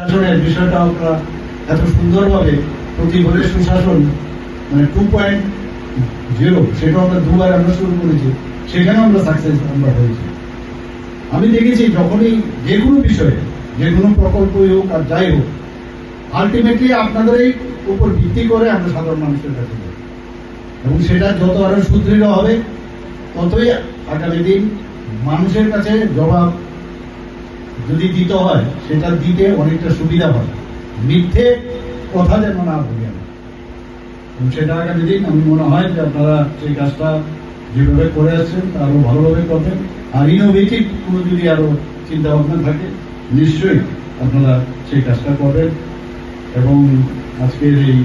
শাসনের বিষয়টা আমরা এত সুন্দরভাবে প্রতি ঘরে সুশাসন মানে টু পয়েন্ট জিরো সেটা আমরা দুবার আমরা শুরু করেছি সেখানে আমরা সাকসেস আমরা হয়েছি। আমি দেখেছি যখনই যে কোনো বিষয়ে, যে কোনো প্রকল্পই হোক আর যাই হোক আলটিমেটলি আপনাদেরই উপর ভিত্তি করে আমরা সাধারণ মানুষের কাছে যাই। এবং সেটা যত আরও সুদৃঢ় হবে, ততই আগামী দিন মানুষের কাছে জবাব যদি দিতে হয়, সেটা দিতে অনেকটা সুবিধা হয়। মিথ্যে কথা যেন না বলি সেটা আগামী দিন আমি মনে হয় যে আপনারা সেই কাজটা যেভাবে করে আসছেন আরও ভালোভাবে করবেন। আর ইনোভেটিভ কোনো যদি আরও চিন্তা ভাবনা থাকে, নিশ্চয়ই আপনারা সেই কাজটা করবেন। এবং আজকের এই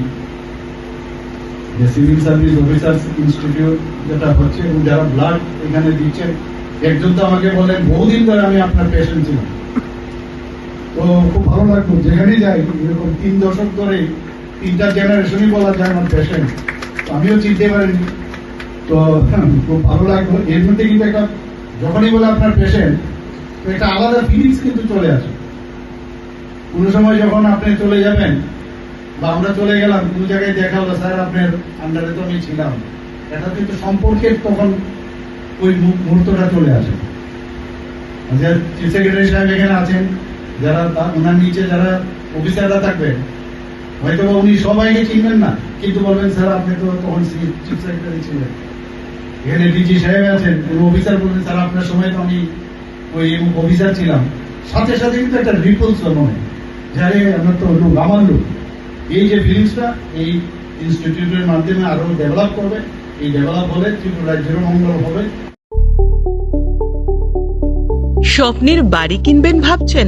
যে সিভিল সার্ভিস অফিসার্স ইনস্টিটিউট যেটা হচ্ছে, এবং যারা ব্লাড এখানে দিচ্ছেন, একজন তো আমাকে বললেন, বহুদিন ধরে আমি আপনার পেশেন্ট ছিলাম। তো খুব ভালো লাগল যেখানেই যাই, এরকম তিন দশক ধরে তিনটা জেনারেশনই বলা যায় আমার পেশেন্ট আমিও চিনতে পারিনি। তো খুব ভালো লাগল। এর মধ্যে কিন্তু একটা, যখনই বলে আপনার পেশেন্ট একটা আলাদা ফিলিংস কিন্তু চলে আসে। কোনো সময় যখন আপনি চলে যাবেন, বা আমরা চলে গেলাম, কোনো জায়গায় দেখা হলো, স্যার, আপনার আন্ডারে তো আমি ছিলাম। এটা কিন্তু সম্পর্কের তখন ওই মুহূর্তটা চলে আসে। যে চিফ সেক্রেটারি সাহেব এখানে আছেন যারা ওনার নিচে যারা অফিসাররা থাকবেন হয়তো বা উনি সবাইকে চিনবেন না, কিন্তু বলবেন, স্যার, আপনি তো তখন চিফ সেক্রেটারি ছিলেন। এখানে ডিজি সাহেব আছেন, কোনো অফিসার বলবেন, স্যার, আপনার সময় তো আমি ওই অফিসার ছিলাম। সাথে সাথে কিন্তু একটা রিপোর্ট জন্ম নেয় যারে আমরা তো লোক আমার লোক এই যে ফিলিংসটা এই ইনস্টিটিউটের মাধ্যমে আরও ডেভেলপ করবে। এই ডেভেলপ হলে ত্রিপুরা রাজ্যের মঙ্গল হবে। স্বপ্নের বাড়ি কিনবেন ভাবছেন?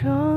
চেয়েও আপন স্বর্ণ কমল